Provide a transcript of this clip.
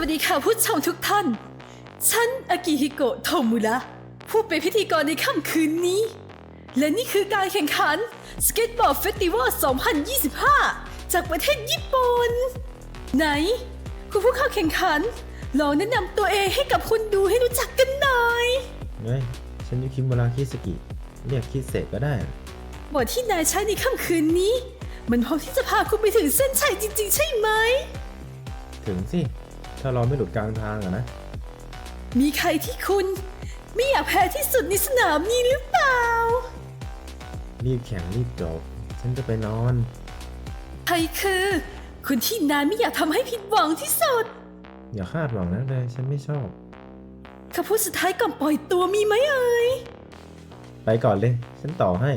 วัสดีค่ะผู้ชมทุกท่าน ฉันอากิฮิโกะโทมุระผู้เป็นพิธีกรในค่ำคืนนี้ และนี่คือการแข่งขันสเก็ตบอร์ดเฟสติวัล 2025 จากประเทศญี่ปุ่น ไหน คุณผู้เข้าแข่งขัน ลองแนะนำตัวเองให้กับคนดูให้รู้จักกันหน่อยเฮ้ยฉันยูคิมุระคิสกิ เรียกคิดเสกก็ได้ บทที่นายใช้ในค่ำคืนนี้ มันพร้อมที่จะพาคุณไปถึงเส้นชัยจริง ๆ ใช่ไหม ถึงสิ ถ้าเราไม่หลุดกลางทางอะนะ มีใครที่คุณ ไม่อยากแพ้ที่สุดในสนามนี้หรือเปล่า รีบแข่งรีบจบ ฉันจะไปนอน ใครคือ คนที่นายไม่อยากทำให้ผิดหวังที่สุดอย่าคาดหวังนะเลย ฉันไม่ชอบ คำพูดสุดท้ายก่อนปล่อยตัวมีไหมเอ่ย ไปก่อนเลย ฉันต่อให้